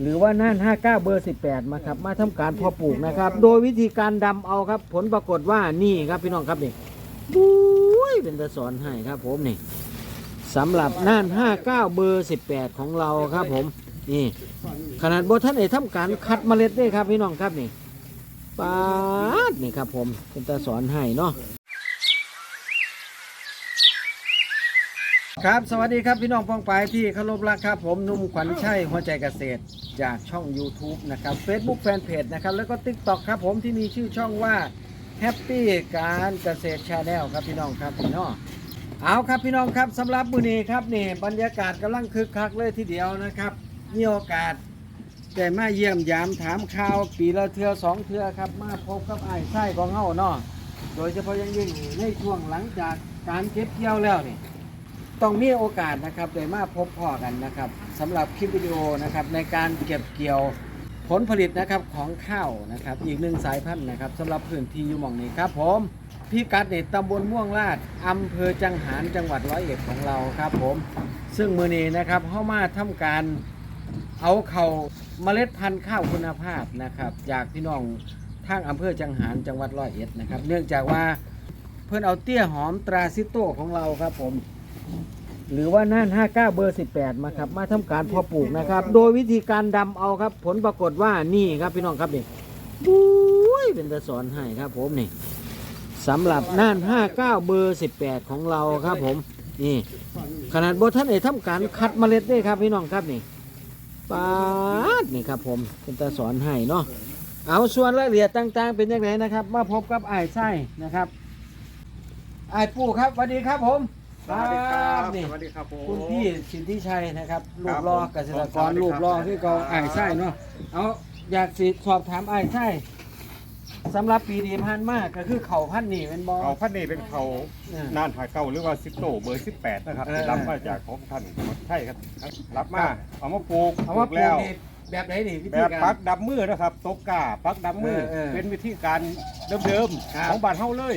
หรือว่าน่าน59 เบอร์ 18 มาครับ มาทำการเพอปลูกนะครับ โดยวิธีการดำเอาครับ ผลปรากฏว่านี่ครับพี่น้องครับนี่บุ้ยเป็นตะสอนให้ครับ ผมนี่สำหรับน่าน 59 เบอร์ 18 ของเราครับผมนี่ ขนาดบท่านเอกทำการคัดเมล็ดด้วยครับพี่น้องครับนี่ปาดนี่ครับผมเป็นตะสอนให้เนาะ ครับ สวัสดีครับพี่น้องปองปายที่เคารพรักครับ ผมนุ่มขวัญชัยหัวใจเกษตรจากช่อง YouTube นะครับ Facebook Fanpage นะครับ แล้วก็ TikTok ครับผมที่มีชื่อช่องว่า Happy การเกษตรชาแนลครับพี่น้องครับพี่น้องเอาครับพี่น้องครับสำหรับมื้อนี้ครับนี่บรรยากาศกำลังคึกคักเลยทีเดียวนะครับมีโอกาสได้มาเยี่ยมยามถามข่าวปีละเทือสองเทือครับมาพบกับไอ้ไส้ของเฮาเนาะโดยเฉพาะอยังยิ่งในช่วงหลังจากการเก็บเกี่ยวแล้วนี่ ต้องมีโอกาสนะครับได้มาพบพ่อกันนะครับสำหรับคลิปวิดีโอนะครับในการเก็บเกี่ยวผลผลิตนะครับของข้าวนะครับอีกหนึ่งสายพันธุ์นะครับสำหรับพื้นที่อยู่หม่องนี้ครับผมพี่กัดเนตตำบลม่วงลาดอำเภอจังหารจังหวัดร้อยเอ็ดของเราครับผมซึ่งมือนี้นะครับเข้ามาทำการเอาเขาเมล็ดพันธุ์ข้าวคุณภาพนะครับจากพี่น้องทางอำเภอจังหารจังหวัดร้อยเอ็ดนะครับเนื่องจากว่าเพื่อนเอาเตี้ยหอมตราซิโต้ของเราครับผม หรือว่าน่าน59 เบอร์ 18 มาครับ มาทำการเพอปลูกนะครับ โดยวิธีการดำเอาครับ ผลปรากฏว่านี่ครับพี่น้องครับนี่บุ้ยเป็นตะสอนให้ครับผมนี่สำหรับน่าน 59 เบอร์ 18 ของเราครับผมนี่ขนาดบท่านเอกทำการคัดเมล็ดด้ครับพี่น้องครับนี่ปาดนี่ครับผมเป็นตะสอนให้เนาะเอาส่วนรายละเอียดต่าง ๆ เป็นยังไงนะครับ มาพบกับไอ้ไส้นะครับไอ้ปู่ครับสวัสดีครับผม สวัสดีครับนี่สวัสดีครับผม คุณพี่สิทธิชัยนะครับลูครักบรอผมเกษตรกสวัรสดีครับลูกรอที่เขาอ่ายไส้เนาะเอาอยากสิสอบถามอ่ายไส้สำหรับปีดีพันมากก็คือเขาพันธุ์นี่เป็นบอ เขาพันนี่เป็นเขาเออนานหายเก่าหรือว่าซิโตเบอร์สิบแปดนะครับเออ ที่รับมาจากของท่านใช่ครับรับมาเอามาปลูกเอาว่าปลูแล้กวนี่แบบไหนนี่วิแบธีบการ ปักดับมือนะครับตกกาปักดับมือเออเออเป็นวิธีการเดิมครับๆของบ้านเฮาเลย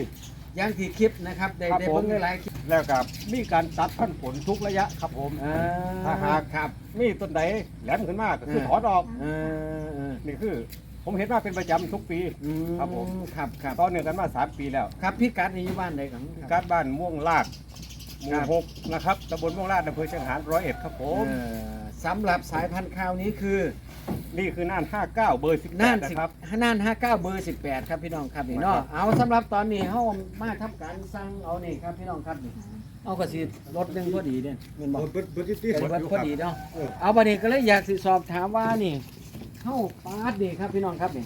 อยังที่คลิปนะครับได้ครับได้ผมเพิ่งได้หลายคลิปแล้วกับมีการตัดพันธุ์ผลทุกระยะครับผม อ่ถ้าหาก ครับ มีต้นไหนแหลมขึ้นมากก็คือเออ ถอนออกเออเออนี่คือ ผมเห็นว่าเป็นประจำทุกปี อืมครับผม ครับครับตอนนี้กันมาสามปีแล้ว ครับพี่กัดนี่อยู่บ้านใดของการบ้านม่วงลาดหมู่ครับ หกนะครับตำบลม่วงลาดอำเภอเชียงหานร้อยเอ็ดครับผมเออสำหรับสายพันธุ์ข้าวนี้คือ นี่คือน่าน 59 เบอร์18น่านนะสิครับ น่าน59เบอร์18ครับพี่น้องครับนี่เนาะครับเอาสำหรับตอนนี้เฮามาทำการสั่งเอานี่ครับพี่น้องครับนี่ เอากระสีรถหนึงพอดีเด่นแม่นบ่เบิดเบิดที่เป็นรถพอดีเนาะ เออ เอาบัดนี้ก็เลยอยากสิสอบถามว่านี่เฮาปาดนี่ครับพี่น้องครับนี่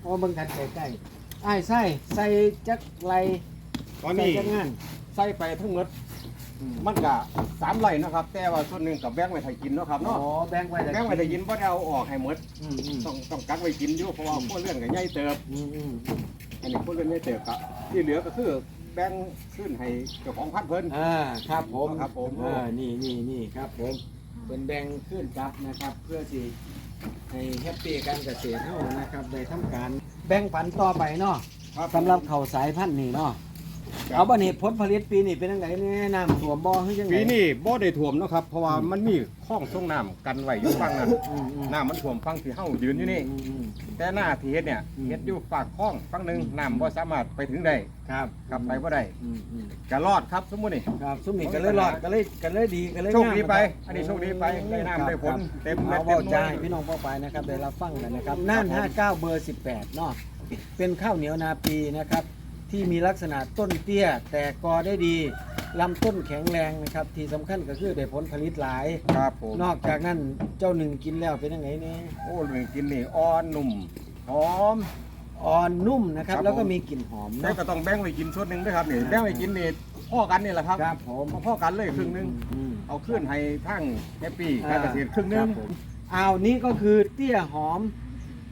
เอามาเบิ่งกันใกล้ๆอ้ายไส้ใส่จักไรตอนใส่นี้จักงาน ใส่ไปทั้งหมดอื มมันก็สามไร่นะครับ แต่ว่าส่วนหนึ่งกับแบ่งไว้ให้กินเนาะครับอ๋อเนาะแบ่งไว้แบ่งไว้ให้กินบ่ได้เอาออกให้หมดอืมอืมต้องต้องกักไว้กินอยู่เพราะว่าพวกเรื่องก็ใหญ่เติบอืมอืมอันนี้พวกเรื่องใหญ่เติบก็ที่เหลือก็คือแบ่งขึ้นให้เจ้าของพันธุ์เพิ่น อ่าครับผมครับผม เออนี่นี่นี่ครับผมเป็นแบ่งขึ้นจับนะครับ เพื่อที่ให้แฮปปี้การเกษตรเฮานะครับได้ทำการแบ่งปันต่อไปเนาะ ครับสำหรับเขาวสายพันธุ์นี่เนาะ เอาบัดนี้ผลผลิตปีนี้เป็นจังไดแน่น้ำท่วมบ่คือจังไดปีนี้บ่ได้ท่วมเนาะครับเพราะว่ามันมีคลองส่งน้ำกันไว้อยู่ฝั่งนั้นอืมอืมน้ำมันท่วมฝั่งที่เฮายืนอยู่นี่อืมอืมแต่หน้าที่เฮ็ดเนี่ยอืมเฮ็ดอยู่ฝากคลองฝั่งหนึงน้ำบ่สามารถไปถึงได้ครับกลับไปบ่ได้อืมอืมจะรอดครับสมมุตินี่ครับซุมนี้ก็เลยรอดก็เลยก็เลยดีก็เลยโชคดีไปงามอันนี้โชคดีไปได้น้ำได้ผลเต็มคเม็รัดบเต็เอามหใจน่วยให้พี่น้องพ่อไปนะครับได้รับฟังกันนะครับน่าน59เบอร์18เนาะเป็นข้าวเหนียวนาปีนะครับ ที่มีลักษณะต้นเตี้ย แต่กอได้ดีลำต้นแข็งแรงนะครับ ที่สำคัญก็คือได้ผลผลิตหลาย ครับผมนอกจากนั้นเจ้าหนึ่งกินแล้วเป็นยังไงเนี่ยโอ้หนึ่งกินนี่อ่อนนุ่มหอม อ่อนนุ่มนะครับ ครับแล้วก็ผมมีกลิ่นหอมแต่เนาะ ก็ต้องแบ่งไว้กินส่วนหนึ่งด้วยครับนี่อ่าแบ่งไว้กินนี่พ่อกันนี่แหละครับครับผมเอาพ่อกันเลยครึ่งหนึงอืม เอาขึ้นให้ทั้งแฮปปี้การเกษตรครึ่งหนึคงบผมอ้าวนี่ก็คือเตี้ยหอม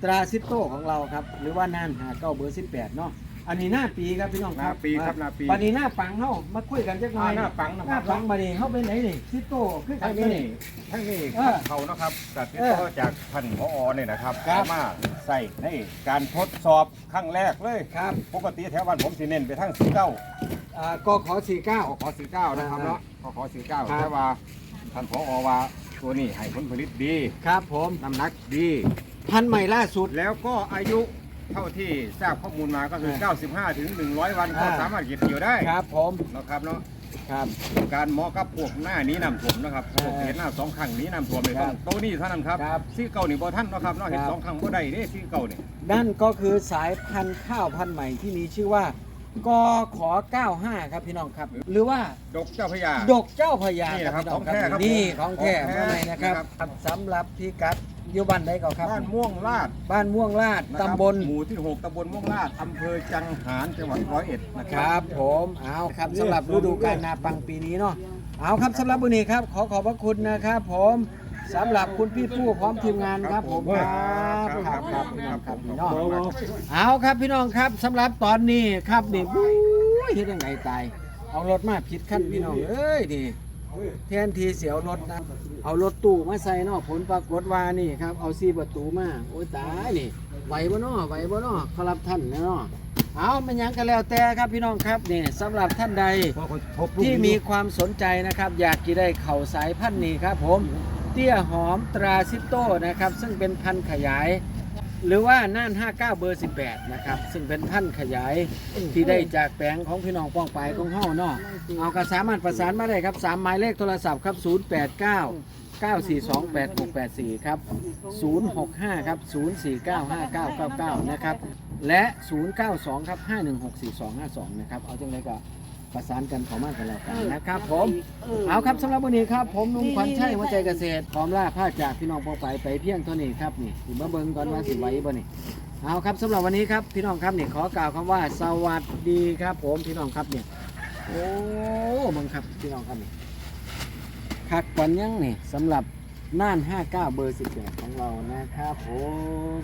ตราซิโต้ของเราครับ หรือว่าน่านหาเก้าเบอร์18เนาะ อันนี้หน้าปีครับพี่น้องหคน้ารับปีครับหน้าปีบันนี้หน้าปังเฮามาคุยกันจักหน่อ่าอยหน้าปังนะหคน้ารับปังบันนี้เฮาไปไหนนี่ซิโต้คือกัทั้นงนี่นี้ทั้งนี้เออเขานะครับจากที่เออต่อจากท่านผอเนี่ยนะครับครับเอามาใส่ในการทดสอบครั้งแรกเลยครับปกติแถวบ้านผมสิเน้นไปทั้งสีเก้าอ่ากขอ49ขอขอสีเก้านะครับอ่าเนาะขอขอสีเก้าครับแต่ว่าท่านผอว่าตัวนี้ให้ผลผลิตดีครับผมน้ำหนักดี พันธุ์ใหม่ล่าสุดแล้วก็อายุ เท่าที่ทราบข้อมูลมาก็คืออ่า95 ถึง 100 วันก็อ่า สามารถเก็บเกี่ยวได้ครับผมนะครับเนาะครับ การเหมาะกับพวกหน้านี้น้ำท่วมนะครับอ่าพวกเห็ดหน้าสองครั้งนี้น้ำท่วมเลยครัต้อบงโตนี่เท่านั้นครับครับซีเก่านี่บ่ท่านเนาะครับเนาะเห็ดครับ สองครั้งบ่ได้เด้ซีเก่านี่นั่นก็คือสายพันธุ์ข้าวพันธุ์ใหม่ที่มีชื่อว่ากขอ 95 ครับพี่น้องครับ หรือว่า ดกเจ้าพระยา ดกเจ้าพระยานี่นะครับพี่น้ของแท้ครับนี่ผมของแท้ของแท้เมื่อไหร่นะครับนะครับสำหรับพี่กัด อยู่บ้านใดก่อนครับ บ้านม่วงลาดบ้านม่วงลาดนะครับตำบลหมู่ที่6ตำบลม่วงลาดอำเภอจังหารจังหวัดร้อยเอ็ดนะคครับรับผมเอาครับสำหรับฤดูกาลนาปังปีนี้เนาะเอาครับสำหรับวันนี้ครับขอขอบพระคุณนะครับผมสำหรับคุณพี่ผู้พร้อมทีมงานครับผมครับครับครับพี่น้องครับพี่น้องเอาครับพี่น้องครับสำหรับตอนนี้ครับนี่บู๊ยเฮ็ดยังไงตายเอารถมาผิดขั้นพี่น้องเอ้ยนี่ แทนทีเสียวรถนะ เอารถตู้มาใส่นาะผลปรากฏว่านี่ครับ เอาซีประตูมา โอ้ยตายนี่ไหวบ่เนาะไหวบ่เนาะครับท่านเนาะเอามันยังกันแล้วแต่ครับพี่น้องครับนี่สำหรับท่านใดที่มีความสนใจนะครับ อยากจะได้เข่าสายพันธุ์นี้ครับผม เตี้ยหอมตราซิโต้นะครับ ซึ่งเป็นพันธุ์ขยาย หรือว่าน่าน 59 เบอร์ 18 นะครับ ซึ่งเป็นพันธุ์ขยายที่ได้จากแปลงของพี่น้องป้องไปของเฮาเนาะเอาก็สามารถประสานมาได้ครับ 3 หมายเลขโทรศัพท์ครับ 089 9428684 ครับ 065 ครับ 0495999 นะครับ และ 092 ครับ 5164252 นะครับ เอาจังเลยก็ ประสานกันขอมากกันแล้วกันนะครับผม เอาครับสำหรับวันนี้ครับ ผมหนุ่มขวัญชัยหัวใจเกษตรพร้อมล่าผ้าจากพี่น้องปองไปไปเพียงเท่านี้ครับนี่สิมาเบิ่งก่อนว่าสิไหวบ่นี่เอาครับสำหรับวันนี้ครับพี่น้องครับนี่ขอกล่าวคำว่าสวัสดีครับ ผมพี่น้องครับเนี่ยโอ้มึงครับพี่น้องครับนี่คักกวันยังนี่สำหรับน่าน 59 เบอร์ 18 ของเรานะครับผม